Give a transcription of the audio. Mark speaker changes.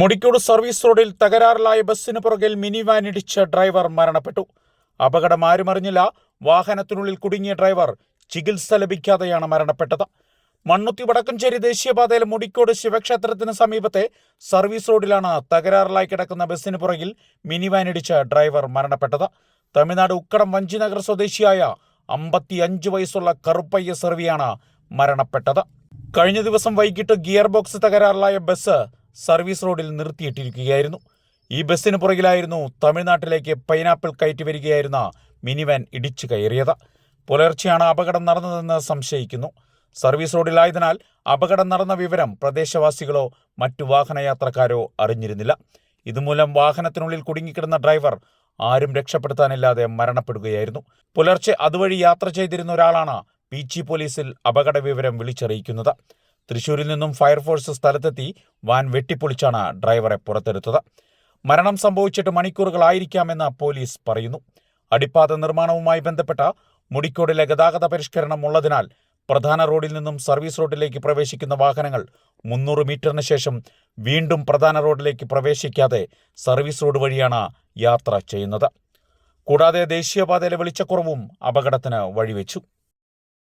Speaker 1: Mudikode service റോഡിൽ തകരാറിലായ ബസ്സിന് പുറകിൽ മിനി വാൻ ഇടിച്ച് ഡ്രൈവർ മരണപ്പെട്ടു. അപകടം ആരും അറിഞ്ഞില്ല വാഹനത്തിനുള്ളിൽ കുടുങ്ങിയ ഡ്രൈവർ ചികിത്സ ലഭിക്കാതെയാണ് മരണപ്പെട്ടത്. മണ്ണുത്തി വടക്കഞ്ചേരി ദേശീയപാതയിലെ മുടിക്കോട് ശിവക്ഷേത്രത്തിന് സമീപത്തെ സർവീസ് റോഡിലാണ് തകരാറിലായി കിടക്കുന്ന ബസ്സിന് പുറകിൽ മിനി വാൻ ഇടിച്ച് ഡ്രൈവർ മരണപ്പെട്ടത്. തമിഴ്നാട് ഉക്കടം വഞ്ചിനഗർ സ്വദേശിയായ അമ്പത്തിയഞ്ച് വയസ്സുള്ള കറുപ്പയ്യ സെർവിയാണ് മരണപ്പെട്ടത്. കഴിഞ്ഞ ദിവസം വൈകിട്ട് ഗിയർ ബോക്സ് തകരാറിലായ ബസ് സർവീസ് റോഡിൽ നിർത്തിയിട്ടിരിക്കുകയായിരുന്നു. ഈ ബസ്സിന് പുറകിലായിരുന്നു തമിഴ്നാട്ടിലേക്ക് പൈനാപ്പിൾ കയറ്റി വരികയായിരുന്ന മിനി വാൻ ഇടിച്ചു കയറിയത്. പുലർച്ചെയാണ് അപകടം നടന്നതെന്ന് സംശയിക്കുന്നു. സർവീസ് റോഡിലായതിനാൽ അപകടം നടന്ന വിവരം പ്രദേശവാസികളോ മറ്റു വാഹനയാത്രക്കാരോ അറിഞ്ഞിരുന്നില്ല. ഇതുമൂലം വാഹനത്തിനുള്ളിൽ കുടുങ്ങിക്കിടന്ന ഡ്രൈവർ ആരും രക്ഷപ്പെടുത്താനില്ലാതെ മരണപ്പെടുകയായിരുന്നു. പുലർച്ചെ അതുവഴി യാത്ര ചെയ്തിരുന്ന ഒരാളാണ് പീച്ചി പോലീസിൽ അപകട വിവരം വിളിച്ചറിയിക്കുന്നത്. തൃശൂരിൽ നിന്നും ഫയർഫോഴ്സ് സ്ഥലത്തെത്തി വാൻ വെട്ടിപ്പൊളിച്ചാണ് ഡ്രൈവറെ പുറത്തെടുത്തത്. മരണം സംഭവിച്ചിട്ട് മണിക്കൂറുകളായിരിക്കാമെന്ന് പോലീസ് പറയുന്നു. അടിപ്പാത നിർമ്മാണവുമായി ബന്ധപ്പെട്ട മുടിക്കോടിലെ ഗതാഗത പരിഷ്കരണം ഉള്ളതിനാൽ പ്രധാന റോഡിൽ നിന്നും സർവീസ് റോഡിലേക്ക് പ്രവേശിക്കുന്ന വാഹനങ്ങൾ മുന്നൂറ് മീറ്ററിന് ശേഷം വീണ്ടും പ്രധാന റോഡിലേക്ക് പ്രവേശിക്കാതെ സർവീസ് റോഡ് വഴിയാണ് യാത്ര ചെയ്യുന്നത്. കൂടാതെ ദേശീയപാതയിലെ വെളിച്ചക്കുറവും അപകടത്തിന് വഴിവെച്ചു.